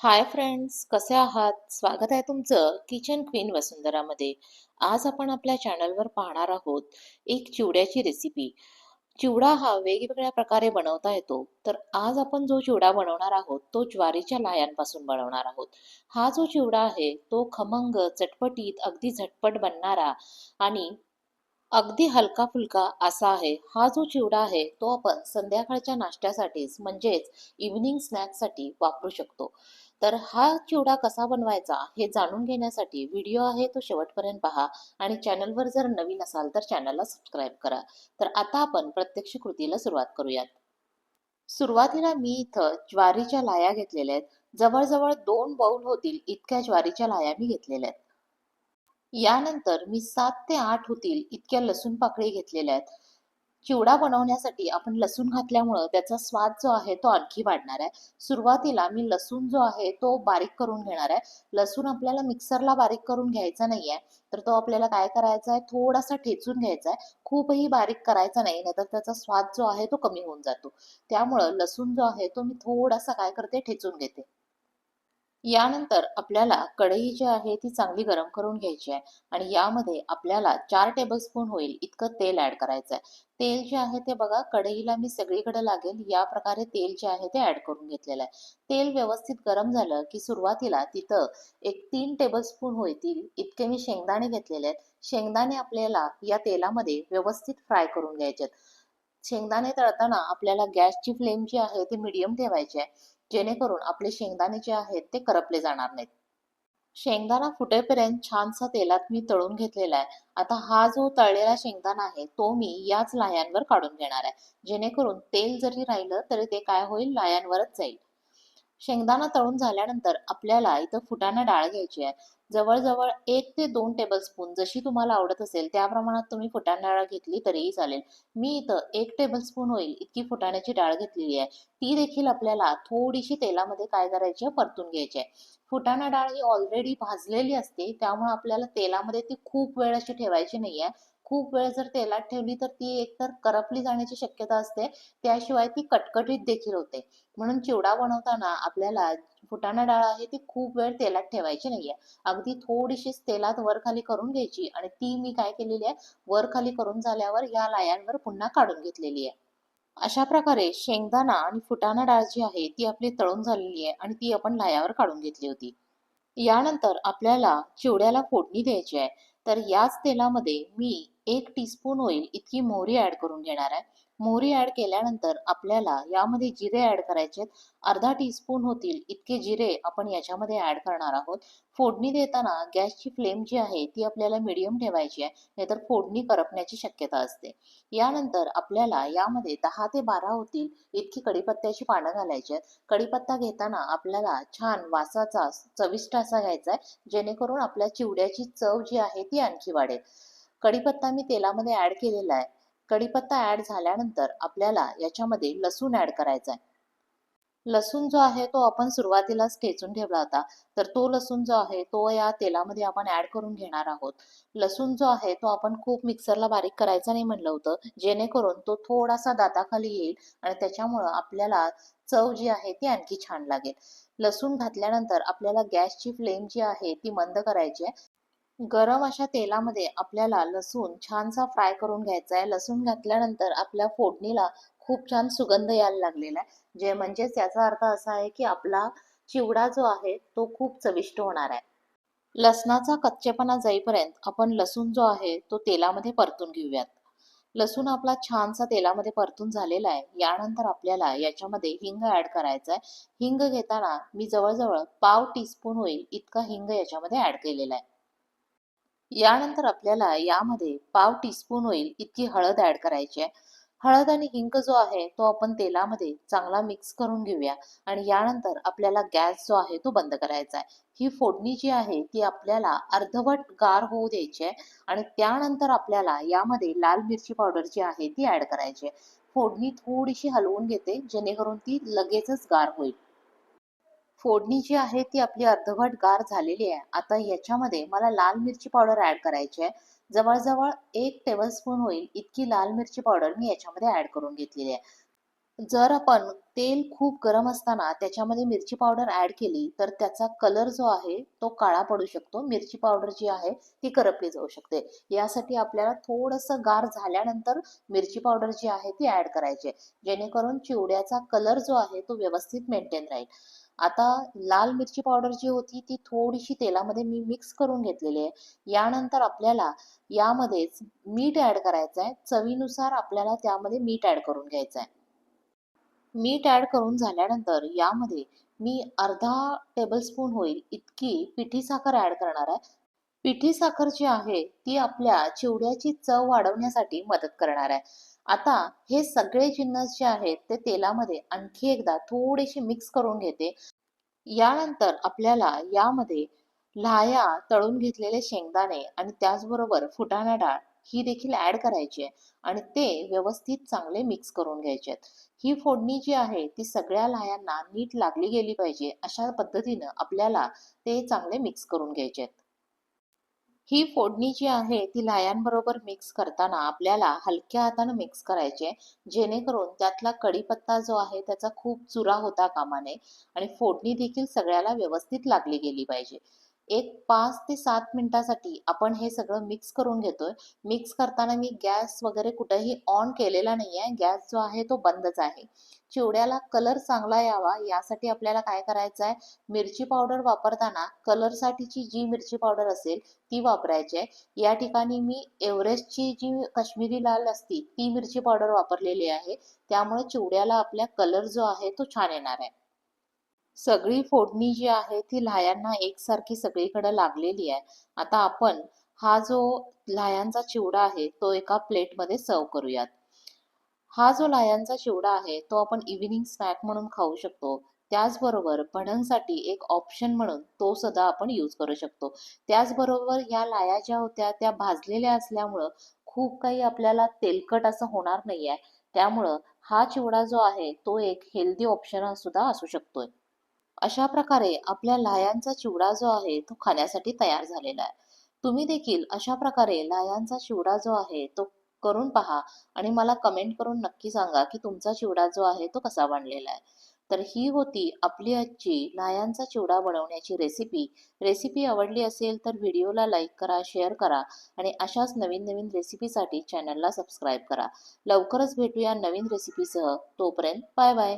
Hi friends कसे आहात? स्वागत आहे तुमचं किचन क्वीन वसुंधरामध्ये. आज आपण आपल्या चॅनलवर पाहणार आहोत एक चिवड्याची रेसिपी चिवडा हा वेगवेगळ्या प्रकारे बनवता येतो. तर आज आपण जो चिवडा बनवणार आहोत तो ज्वारीच्या लायांपासून बनवणार आहोत. हा जो चिवडा आहे तो खमंग चटपटीत अगदी झटपट बनणारा आणि अगदी हलका फुलका असा आहे. हा जो चिवडा आहे तो आपण संध्याकाळच्या नाश्त्यासाठीच म्हणजेच इव्हनिंग स्नॅक्ससाठी वापरू शकतो. तर हा चिवडा कसा बनवायचा हे जाणून घेण्यासाठी व्हिडिओ आहे तो शेवटपर्यंत पहा आणि चॅनलवर जर नवीन असाल तर चॅनलला सबस्क्राईब करा. तर आता आपण प्रत्यक्ष कृतीला सुरुवात करूयात. सुरुवातीला मी इथं ज्वारीच्या लाया घेतलेल्या आहेत. जवळजवळ दोन बाऊल होतील इतक्या ज्वारीच्या लाया मी घेतलेल्या आहेत. यानंतर मी सात ते आठ होतील इतक्या लसूण पाकळी घेतलेल्या आहेत. चिवडा बनवण्यासाठी आपण लसूण घातल्यामुळं त्याचा स्वाद जो आहे तो आणखी वाढणार आहे. सुरुवातीला मी लसूण जो आहे तो बारीक करून घेणार आहे. लसूण आपल्याला मिक्सरला बारीक करून घ्यायचा नाहीये. तर तो आपल्याला काय करायचा आहे? थोडासा ठेचून घ्यायचा आहे. खूपही बारीक करायचा नाही नाहीतर त्याचा स्वाद जो आहे तो कमी होऊन जातो. त्यामुळं लसूण जो आहे तो मी थोडासा काय करते? ठेचून घेते. यानंतर आपल्याला कढई जी आहे ती चांगली गरम करून घ्यायची आहे आणि यामध्ये आपल्याला चार टेबलस्पून होईल इतकं तेल ऍड करायचं आहे. तेल जे आहे ते बघा कढईला मी सगळीकडे लागेल या प्रकारे तेल जे आहे ते ऍड करून घेतलेलं आहे. तेल व्यवस्थित गरम झालं की सुरुवातीला तिथं एक तीन टेबलस्पून होतील इतके मी शेंगदाणे घेतलेले आहेत. शेंगदाणे आपल्याला या तेलामध्ये व्यवस्थित फ्राय करून घ्यायचे शेंगदाणे तळताना आपल्याला गॅसची फ्लेम जी आहे ती मिडियम ठेवायची आहे. जेणेकरून आपले शेंगदाणे जे आहेत ते करपले जाणार नाहीत. शेंगदाणा फुटेपर्यंत छानसा तेलात मी तळून घेतलेला आहे. आता हा जो तळलेला शेंगदाणा आहे तो मी याच लायांवर काढून घेणार आहे. जेणेकरून तेल जरी राहिलं तरी ते काय होईल? लायांवरच जाईल. शेंगदाणा तळून झाल्यानंतर आपल्याला इथं फुटाणा डाळ घ्यायची आहे. जवळजवळ एक ते दोन टेबलस्पून जशी तुम्हाला आवडत असेल त्या प्रमाणात तुम्ही फुटाणा डाळ घेतली तरीही चालेल. मी इथं एक टेबलस्पून होईल इतकी फुटाण्याची डाळ घेतलेली आहे. ती देखील आपल्याला थोडीशी तेलामध्ये काय करायची आहे? परतून घ्यायची आहे. फुटाणा डाळ ही ऑलरेडी भाजलेली असते त्यामुळे आपल्याला तेलामध्ये ती खूप वेळ अशी ठेवायची नाही आहे खूप वेळ जर तेलात ठेवली तर ती एकतर करपली जाण्याची शक्यता असते. त्याशिवाय ती कटकटीत देखील होते. म्हणून चिवडा बनवताना आपल्याला फुटाणा डाळ आहे ती खूप वेळ तेलात ठेवायची नाहीये. अगदी थोडीशीच तेलात वर खाली करून घ्यायची आणि ती मी काय केलेली आहे? वर खाली करून झाल्यावर या लायांवर पुन्हा काढून घेतलेली आहे. अशा प्रकारे शेंगदाणा आणि फुटाणा डाळ जी आहे ती आपली तळून झालेली आहे आणि ती आपण लायावर काढून घेतली होती. यानंतर आपल्याला चिवड्याला फोडणी द्यायची आहे. तर याच तेलामध्ये मी एक टीस्पून होईल इतकी मोहरी ऍड करून घेणार आहे. मोहरी ऍड केल्यानंतर आपल्याला यामध्ये जिरे ऍड करायचे अर्धा टीस्पून होतील इतके जिरे आपण याच्यामध्ये ऍड करणार आहोत. फोडणी देताना गॅसची फ्लेम जी आहे ती आपल्याला मिडियम ठेवायची आहे नाहीतर फोडणी करपण्याची शक्यता असते. यानंतर आपल्याला यामध्ये दहा ते बारा होतील इतकी कडीपत्त्याची पानं घालायची आहेत. कडीपत्ता घेताना आपल्याला छान वासाचा चविष्ट असा घ्यायचा आहे जेणेकरून आपल्या चिवड्याची चव जी आहे ती आणखी वाढेल. कढीपत्ता मी तेलामध्ये ऍड केलेला आहे. कढीपत्ता ऍड झाल्यानंतर आपल्याला याच्यामध्ये लसूण ऍड करायचा आहे. लसूण जो आहे तो आपण सुरुवातीलाच ठेचून ठेवला होता. तर तो लसूण जो आहे तो या तेलामध्ये आपण ऍड करून घेणार आहोत. लसूण जो आहे तो आपण खूप मिक्सरला बारीक करायचा नाही म्हणलं होतं. जेणेकरून तो थोडासा दाताखाली येईल आणि त्याच्यामुळं आपल्याला चव जी आहे ती आणखी छान लागेल. लसूण घातल्यानंतर आपल्याला गॅसची फ्लेम जी आहे ती मंद करायची आहे. गरम अशा तेलामध्ये आपल्याला लसूण छानसा फ्राय करून घ्यायचा आहे. लसूण घातल्यानंतर आपल्या फोडणीला खूप छान सुगंध यायला लागलेला आहे. जे म्हणजेच याचा अर्थ असा आहे की आपला चिवडा जो आहे तो खूप चविष्ट होणार आहे. लसणाचा कच्चेपणा जाईपर्यंत आपण लसूण जो आहे तो तेलामध्ये परतून घेऊयात. लसूण आपला छानसा तेलामध्ये परतून झालेला आहे. यानंतर आपल्याला याच्यामध्ये हिंग ऍड करायचा आहे. हिंग घेताना मी जवळजवळ पाव टीस्पून होईल इतका हिंग याच्यामध्ये ऍड केलेला आहे. यानंतर आपल्याला यामध्ये पाव टीस्पून होईल इतकी हळद ऍड करायची आहे. हळद आणि हिंग जो आहे तो आपण तेलामध्ये चांगला मिक्स करून घेऊया. आणि यानंतर आपल्याला गॅस जो आहे तो बंद करायचा आहे. ही फोडणी जी आहे ती आपल्याला अर्धवट गार होऊ द्यायची आहे. आणि त्यानंतर आपल्याला यामध्ये लाल मिरची पावडर जी आहे ती ऍड करायची आहे. फोडणी थोडीशी हलवून घेते जेणेकरून ती लगेचच गार होईल. फोडणी जी आहे ती आपली अर्धवट गार झालेली आहे. आता याच्यामध्ये मला लाल मिरची पावडर ऍड करायची आहे. जवळजवळ एक टेबलस्पून होईल इतकी लाल मिरची पावडर मी याच्यामध्ये ऍड करून घेतलेली आहे. जर आपण तेल खूप गरम असताना त्याच्यामध्ये मिरची पावडर ऍड केली तर त्याचा कलर जो आहे तो काळा पडू शकतो. मिरची पावडर जी आहे ती करपली जाऊ शकते. यासाठी आपल्याला थोडंसं गार झाल्यानंतर मिरची पावडर जी आहे ती ऍड करायची आहे. जेणेकरून चिवड्याचा कलर जो आहे तो व्यवस्थित मेंटेन राहील. आता लाल मिरची पावडर जी होती ती थोडीशी तेलामध्ये मी मिक्स करून घेतलेली आहे. यानंतर आपल्याला यामध्येच मीठ ॲड करायचं आहे चवीनुसार आपल्याला त्यामध्ये मीठ ॲड करून घ्यायचं आहे मीठ ॲड करून झाल्यानंतर यामध्ये मी अर्धा टेबलस्पून होईल इतकी पिठी साखर ॲड करणार आहे. पिठी साखर जी आहे ती आपल्या चिवड्याची चव वाढवण्यासाठी मदत करणार आहे. आता हे सगळे जिन्नस जे आहेत ते तेलामध्ये आणखी एकदा थोडेसे मिक्स करून घेते. यानंतर आपल्याला यामध्ये लाह्या तळून घेतलेले शेंगदाणे आणि त्याचबरोबर फुटाणा डाळ ही देखील ऍड करायची आहे आणि ते व्यवस्थित चांगले मिक्स करून घ्यायचे ही फोडणी जी आहे ती सगळ्या लाह्यांना नीट लागली गेली पाहिजे अशा पद्धतीनं आपल्याला ते चांगले मिक्स करून घ्यायचे आहेत. ही फोडणी जी आहे ती लायांबरोबर मिक्स करताना आपल्याला हलक्या हाताने मिक्स करायचे जेणेकरून त्यातला कढीपत्ता जो आहे त्याचा खूप चुरा होता कामा नये आणि फोडणी देखील सगळ्याला व्यवस्थित लागली गेली पाहिजे. एक पाच ते सात मिनिटासाठी आपण हे सगळं मिक्स करून घेतोय. मिक्स करताना मी गॅस वगैरे कुठेही ऑन केलेला नाही आहे गॅस जो आहे तो बंदच आहे. चिवड्याला कलर चांगला यावा यासाठी आपल्याला काय करायचं आहे मिरची पावडर वापरताना कलरसाठीची जी मिरची पावडर असेल ती वापरायची आहे या ठिकाणी मी एव्हरेस्टची जी काश्मीरी लाल असती ती मिरची पावडर वापरलेली आहे. त्यामुळे चिवड्याला आपल्या कलर जो आहे तो छान येणार आहे. सगळी फोडणी जी आहे ती लाह्यांना एकसारखी सगळीकडे लागलेली आहे. आता आपण हा जो लाह्यांचा चिवडा आहे तो एका प्लेटमध्ये सर्व करूयात. हा जो लाह्यांचा चिवडा आहे तो आपण इव्हिनिंग स्नॅक म्हणून खाऊ शकतो. त्याचबरोबर भडंगसाठी एक ऑप्शन म्हणून तो सुद्धा आपण यूज करू शकतो. त्याचबरोबर ह्या लाया ज्या होत्या त्या भाजलेल्या असल्यामुळं खूप काही आपल्याला तेलकट असं होणार नाही आहे त्यामुळं हा चिवडा जो आहे तो एक हेल्दी ऑप्शन सुद्धा असू शकतोय. अशा प्रकारे आपल्या लाह्यांचा चिवडा जो आहे तो खाण्यासाठी तयार झालेला आहे. तुम्ही देखील अशा प्रकारे लाह्यांचा चिवडा जो आहे तो करून पहा आणि मला कमेंट करून नक्की सांगा की तुमचा चिवडा जो आहे तो कसा बनलेला आहे. तर ही होती आपली आजची लायांचा चिवडा बनवण्याची रेसिपी रेसिपी आवडली असेल तर व्हिडिओला लाईक करा शेअर करा आणि अशाच नवीन नवीन रेसिपीसाठी चॅनलला सबस्क्राईब करा. लवकरच भेटूया नवीन रेसिपीसह तोपर्यंत बाय बाय